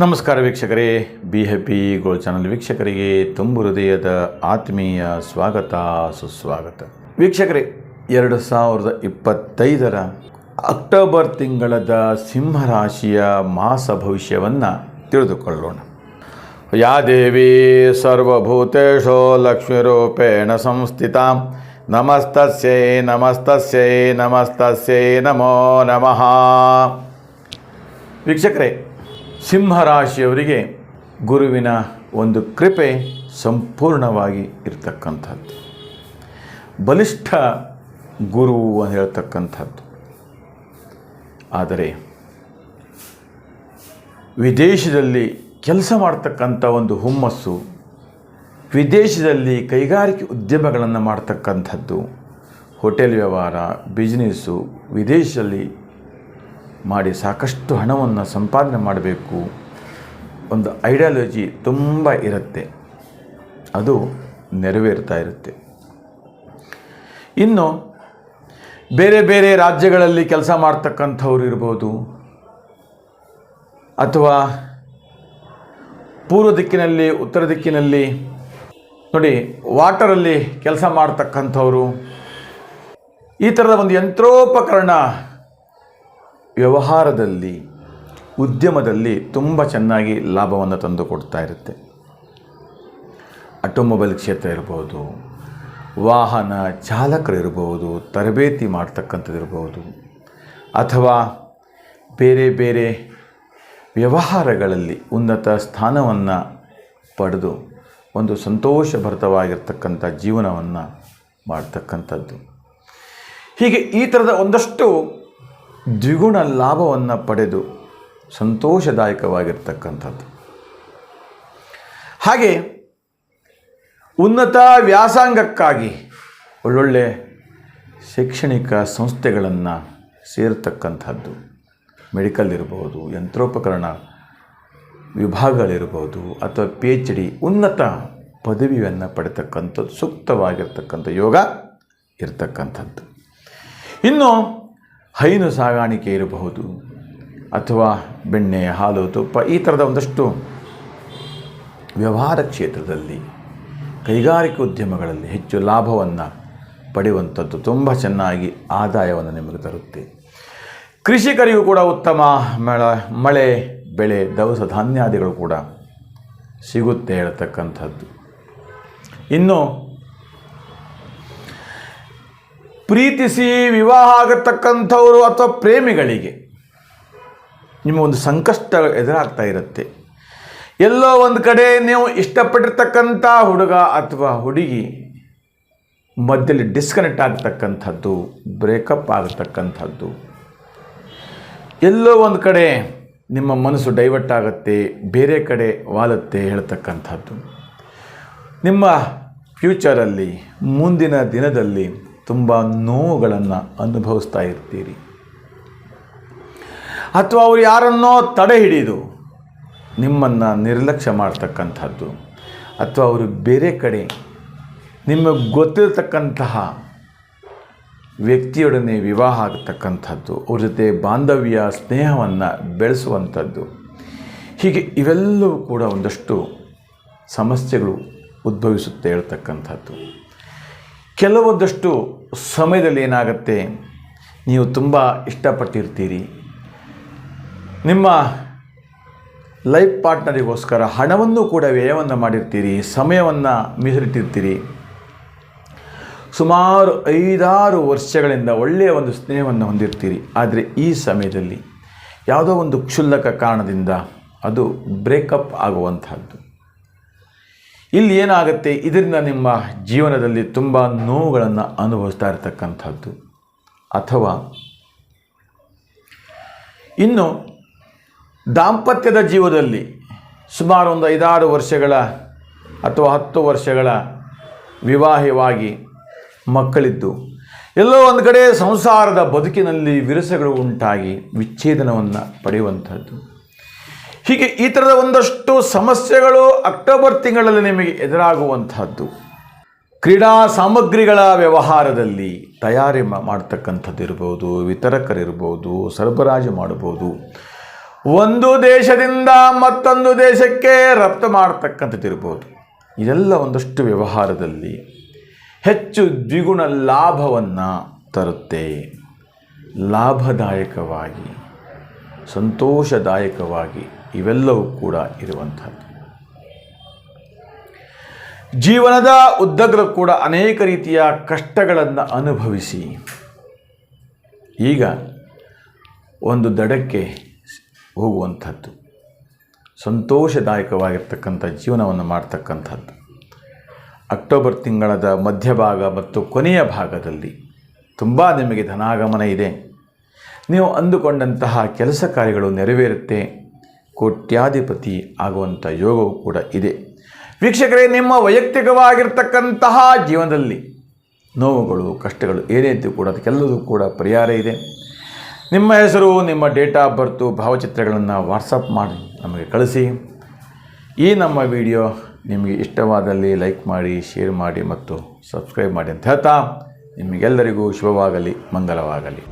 ನಮಸ್ಕಾರ ವೀಕ್ಷಕರೇ. Be happy gold channel ವೀಕ್ಷಕರಿಗೆ ತುಂಬು ಹೃದಯದ ಆತ್ಮೀಯ ಸ್ವಾಗತ, ಸುಸ್ವಾಗತ. ವೀಕ್ಷಕರೇ, ಎರಡು ಸಾವಿರದ ಇಪ್ಪತ್ತೈದರ ಅಕ್ಟೋಬರ್ ತಿಂಗಳದ ಸಿಂಹರಾಶಿಯ ಮಾಸ ಭವಿಷ್ಯವನ್ನು ತಿಳಿದುಕೊಳ್ಳೋಣ. ಯಾ ದೇವಿ ಸರ್ವಭೂತೇಶೋ ಲಕ್ಷ್ಮೀರೂಪೇಣ ಸಂಸ್ಥಿತ. ನಮಸ್ತಸ್ಯೈ ನಮಸ್ತಸ್ಯೈ ನಮಸ್ತಸ್ಯೈ, ನಮೋ ನಮಃ. ವೀಕ್ಷಕರೇ ಸಿಂಹರಾಶಿಯವರಿಗೆ ಗುರುವಿನ ಒಂದು ಕೃಪೆ ಸಂಪೂರ್ಣವಾಗಿ ಇರತಕ್ಕಂಥದ್ದು. ಬಲಿಷ್ಠ ಗುರು ಅಂತ ಹೇಳ್ತಕ್ಕಂಥದ್ದು. ಆದರೆ ವಿದೇಶದಲ್ಲಿ ಕೆಲಸ ಮಾಡ್ತಕ್ಕಂಥ ಒಂದು ಹುಮ್ಮಸ್ಸು, ವಿದೇಶದಲ್ಲಿ ಕೈಗಾರಿಕೆ ಉದ್ಯಮಗಳನ್ನು ಮಾಡ್ತಕ್ಕಂಥದ್ದು, ಹೋಟೆಲ್ ವ್ಯವಹಾರ ಬಿಸ್ನೆಸ್ಸು ವಿದೇಶದಲ್ಲಿ ಮಾಡಿ ಸಾಕಷ್ಟು ಹಣವನ್ನು ಸಂಪಾದನೆ ಮಾಡಬೇಕು. ಒಂದು ಐಡಿಯಾಲಜಿ ತುಂಬ ಇರುತ್ತೆ. ಅದು ನೆರವೇರ್ತಾ ಇರುತ್ತೆ. ಇನ್ನು ಬೇರೆ ಬೇರೆ ರಾಜ್ಯಗಳಲ್ಲಿ ಕೆಲಸ ಮಾಡ್ತಕ್ಕಂಥವ್ರು ಇರ್ಬೋದು. ಅಥವಾ ಪೂರ್ವ ದಿಕ್ಕಿನಲ್ಲಿ, ಉತ್ತರ ದಿಕ್ಕಿನಲ್ಲಿ, ನೋಡಿ ವಾಟರಲ್ಲಿ ಕೆಲಸ ಮಾಡ್ತಕ್ಕಂಥವ್ರು. ಈ ಥರದ ಒಂದು ಯಂತ್ರೋಪಕರಣ ವ್ಯವಹಾರದಲ್ಲಿ, ಉದ್ಯಮದಲ್ಲಿ ತುಂಬ ಚೆನ್ನಾಗಿ ಲಾಭವನ್ನು ತಂದು ಕೊಡ್ತಾ ಇರುತ್ತೆ. ಆಟೋಮೊಬೈಲ್ ಕ್ಷೇತ್ರ ಇರ್ಬೋದು, ವಾಹನ ಚಾಲಕರು ಇರ್ಬೋದು, ತರಬೇತಿ ಮಾಡ್ತಕ್ಕಂಥದ್ದಿರ್ಬೋದು ಅಥವಾ ಬೇರೆ ಬೇರೆ ವ್ಯವಹಾರಗಳಲ್ಲಿ ಉನ್ನತ ಸ್ಥಾನವನ್ನು ಪಡೆದು ಒಂದು ಸಂತೋಷಭರಿತವಾಗಿರ್ತಕ್ಕಂಥ ಜೀವನವನ್ನು ಮಾಡ್ತಕ್ಕಂಥದ್ದು. ಹೀಗೆ ಈ ಥರದ ಒಂದಷ್ಟು ದ್ವಿಗುಣ ಲಾಭವನ್ನು ಪಡೆದು ಸಂತೋಷದಾಯಕವಾಗಿರ್ತಕ್ಕಂಥದ್ದು. ಹಾಗೆ ಉನ್ನತ ವ್ಯಾಸಂಗಕ್ಕಾಗಿ ಒಳ್ಳೊಳ್ಳೆ ಶೈಕ್ಷಣಿಕ ಸಂಸ್ಥೆಗಳನ್ನು ಸೇರ್ತಕ್ಕಂಥದ್ದು. ಮೆಡಿಕಲ್ ಇರ್ಬೋದು, ಯಂತ್ರೋಪಕರಣ ವಿಭಾಗಗಳಿರ್ಬೋದು, ಅಥವಾ ಪಿ ಎಚ್ ಡಿ ಉನ್ನತ ಪದವಿಯನ್ನು ಪಡೆತಕ್ಕಂಥದ್ದು, ಸೂಕ್ತವಾಗಿರ್ತಕ್ಕಂಥ ಯೋಗ ಇರತಕ್ಕಂಥದ್ದು. ಇನ್ನು ಹೈನು ಸಾಗಾಣಿಕೆ ಇರಬಹುದು ಅಥವಾ ಬೆಣ್ಣೆ, ಹಾಲು, ತುಪ್ಪ, ಈ ಥರದ ಒಂದಷ್ಟು ವ್ಯವಹಾರ ಕ್ಷೇತ್ರದಲ್ಲಿ, ಕೈಗಾರಿಕೆ ಉದ್ಯಮಗಳಲ್ಲಿ ಹೆಚ್ಚು ಲಾಭವನ್ನು ಪಡೆಯುವಂಥದ್ದು ತುಂಬ ಚೆನ್ನಾಗಿ ಆದಾಯವನ್ನು ನಿಮಗೆ ತರುತ್ತೆ. ಕೃಷಿಕರಿಗೂ ಕೂಡ ಉತ್ತಮ ಮಳೆ ಮಳೆ, ಬೆಳೆ, ದವಸ ಧಾನ್ಯಾದಿಗಳು ಕೂಡ ಸಿಗುತ್ತೆ ಹೇಳ್ತಕ್ಕಂಥದ್ದು. ಇನ್ನು ಪ್ರೀತಿಸಿ ವಿವಾಹ ಆಗತಕ್ಕಂಥವರು ಅಥವಾ ಪ್ರೇಮಿಗಳಿಗೆ ನಿಮ್ಮ ಒಂದು ಸಂಕಷ್ಟ ಎದುರಾಗ್ತಾ ಇರುತ್ತೆ. ಎಲ್ಲೋ ಒಂದು ಕಡೆ ನೀವು ಇಷ್ಟಪಟ್ಟಿರ್ತಕ್ಕಂಥ ಹುಡುಗ ಅಥವಾ ಹುಡುಗಿ ಮಧ್ಯದಲ್ಲಿ ಡಿಸ್ಕನೆಕ್ಟ್ ಆಗ್ತಕ್ಕಂಥದ್ದು ಬ್ರೇಕಪ್ ಆಗತಕ್ಕಂಥದ್ದು. ಎಲ್ಲೋ ಒಂದು ಕಡೆ ನಿಮ್ಮ ಮನಸ್ಸು ಡೈವರ್ಟ್ ಆಗುತ್ತೆ, ಬೇರೆ ಕಡೆ ವಾಲುತ್ತೆ ಹೇಳ್ತಕ್ಕಂಥದ್ದು. ನಿಮ್ಮ ಫ್ಯೂಚರಲ್ಲಿ ಮುಂದಿನ ದಿನದಲ್ಲಿ ತುಂಬ ನೋವುಗಳನ್ನು ಅನುಭವಿಸ್ತಾ ಇರ್ತೀರಿ. ಅಥವಾ ಅವರು ಯಾರನ್ನೋ ತಡೆ ಹಿಡಿದು ನಿಮ್ಮನ್ನು ನಿರ್ಲಕ್ಷ್ಯ ಮಾಡ್ತಕ್ಕಂಥದ್ದು, ಅಥವಾ ಅವರು ಬೇರೆ ಕಡೆ ನಿಮಗೆ ಗೊತ್ತಿರತಕ್ಕಂತಹ ವ್ಯಕ್ತಿಯೊಡನೆ ವಿವಾಹ ಆಗತಕ್ಕಂಥದ್ದು, ಅವ್ರ ಜೊತೆ ಬಾಂಧವ್ಯ, ಸ್ನೇಹವನ್ನು ಬೆಳೆಸುವಂಥದ್ದು, ಹೀಗೆ ಇವೆಲ್ಲವೂ ಕೂಡ ಒಂದಷ್ಟು ಸಮಸ್ಯೆಗಳು ಉದ್ಭವಿಸುತ್ತೆ ಹೇಳ್ತಕ್ಕಂಥದ್ದು. ಕೆಲವೊಂದಷ್ಟು ಸಮಯದಲ್ಲಿ ಏನಾಗುತ್ತೆ? ನೀವು ತುಂಬ ಇಷ್ಟಪಟ್ಟಿರ್ತೀರಿ. ನಿಮ್ಮ ಲೈಫ್ ಪಾರ್ಟ್ನರಿಗೋಸ್ಕರ ಹಣವನ್ನು ಕೂಡ ವ್ಯಯವನ್ನು ಮಾಡಿರ್ತೀರಿ, ಸಮಯವನ್ನು ಮೀಸಲಿಟ್ಟಿರ್ತೀರಿ. ಸುಮಾರು ಐದಾರು ವರ್ಷಗಳಿಂದ ಒಳ್ಳೆಯ ಒಂದು ಸ್ನೇಹವನ್ನು ಹೊಂದಿರ್ತೀರಿ. ಆದರೆ ಈ ಸಮಯದಲ್ಲಿ ಯಾವುದೋ ಒಂದು ಕ್ಷುಲ್ಲಕ ಕಾರಣದಿಂದ ಅದು ಬ್ರೇಕಪ್ ಆಗುವಂತಹದ್ದು. ಇಲ್ಲಿ ಏನಾಗುತ್ತೆ? ಇದರಿಂದ ನಿಮ್ಮ ಜೀವನದಲ್ಲಿ ತುಂಬ ನೋವುಗಳನ್ನು ಅನುಭವಿಸ್ತಾ ಇರತಕ್ಕಂಥದ್ದು. ಅಥವಾ ಇನ್ನು ದಾಂಪತ್ಯದ ಜೀವದಲ್ಲಿ ಸುಮಾರು ಒಂದು ಐದಾರು ವರ್ಷಗಳ ಅಥವಾ ಹತ್ತು ವರ್ಷಗಳ ವಿವಾಹವಾಗಿ ಮಕ್ಕಳಿದ್ದು, ಎಲ್ಲೋ ಒಂದು ಕಡೆ ಸಂಸಾರದ ಬದುಕಿನಲ್ಲಿ ವಿರಸಗಳು ಉಂಟಾಗಿ ವಿಚ್ಛೇದನವನ್ನು ಪಡೆಯುವಂಥದ್ದು. ಹೀಗೆ ಈ ಥರದ ಒಂದಷ್ಟು ಸಮಸ್ಯೆಗಳು ಅಕ್ಟೋಬರ್ ತಿಂಗಳಲ್ಲಿ ನಿಮಗೆ ಎದುರಾಗುವಂಥದ್ದು. ಕ್ರೀಡಾ ಸಾಮಗ್ರಿಗಳ ವ್ಯವಹಾರದಲ್ಲಿ ತಯಾರಿ ಮಾಡ್ತಕ್ಕಂಥದ್ದು ಇರ್ಬೋದು, ವಿತರಕರಿರ್ಬೋದು, ಸರಬರಾಜು ಮಾಡ್ಬೋದು. ಒಂದು ದೇಶದಿಂದ ಮತ್ತೊಂದು ದೇಶಕ್ಕೆ ರಫ್ತು ಮಾಡ್ತಕ್ಕಂಥದ್ದಿರ್ಬೋದು ಇದೆಲ್ಲ ಒಂದಷ್ಟು ವ್ಯವಹಾರದಲ್ಲಿ ಹೆಚ್ಚು ದ್ವಿಗುಣ ಲಾಭವನ್ನು ತರುತ್ತೆ. ಲಾಭದಾಯಕವಾಗಿ, ಸಂತೋಷದಾಯಕವಾಗಿ ಇವೆಲ್ಲವೂ ಕೂಡ ಇರುವಂಥದ್ದು. ಜೀವನದ ಉದ್ದಗಲೂ ಕೂಡ ಅನೇಕ ರೀತಿಯ ಕಷ್ಟಗಳನ್ನು ಅನುಭವಿಸಿ. ಈಗ ಒಂದು ದಡಕ್ಕೆ ಹೋಗುವಂಥದ್ದು. ಸಂತೋಷದಾಯಕವಾಗಿರ್ತಕ್ಕಂಥ ಜೀವನವನ್ನು ಮಾಡ್ತಕ್ಕಂಥದ್ದು. ಅಕ್ಟೋಬರ್ ತಿಂಗಳದ ಮಧ್ಯಭಾಗ ಮತ್ತು ಕೊನೆಯ ಭಾಗದಲ್ಲಿ ತುಂಬ ನಿಮಗೆ ಧನಾಗಮನ ಇದೆ. ನೀವು ಅಂದುಕೊಂಡಂತಹ ಕೆಲಸ ಕಾರ್ಯಗಳು ನೆರವೇರುತ್ತೆ. ಕೋಟ್ಯಾಧಿಪತಿ ಆಗುವಂಥ ಯೋಗವು ಕೂಡ ಇದೆ. ವೀಕ್ಷಕರೇ, ನಿಮ್ಮ ವೈಯಕ್ತಿಕವಾಗಿರ್ತಕ್ಕಂತಹ ಜೀವನದಲ್ಲಿ ನೋವುಗಳು, ಕಷ್ಟಗಳು ಏನೇ ಇದ್ದು ಕೂಡ ಅದಕ್ಕೆಲ್ಲದೂ ಕೂಡ ಪರಿಹಾರ ಇದೆ. ನಿಮ್ಮ ಹೆಸರು, ನಿಮ್ಮ ಡೇಟ್ ಆಫ್ ಬರ್ತು, ಭಾವಚಿತ್ರಗಳನ್ನು ವಾಟ್ಸಪ್ ಮಾಡಿ, ನಮಗೆ ಕಳಿಸಿ. ಈ ನಮ್ಮ ವಿಡಿಯೋ ನಿಮಗೆ ಇಷ್ಟವಾದಲ್ಲಿ ಲೈಕ್ ಮಾಡಿ, ಶೇರ್ ಮಾಡಿ ಮತ್ತು ಸಬ್ಸ್ಕ್ರೈಬ್ ಮಾಡಿ ಅಂತ ಹೇಳ್ತಾ ನಿಮಗೆಲ್ಲರಿಗೂ ಶುಭವಾಗಲಿ ಮಂಗಲವಾಗಲಿ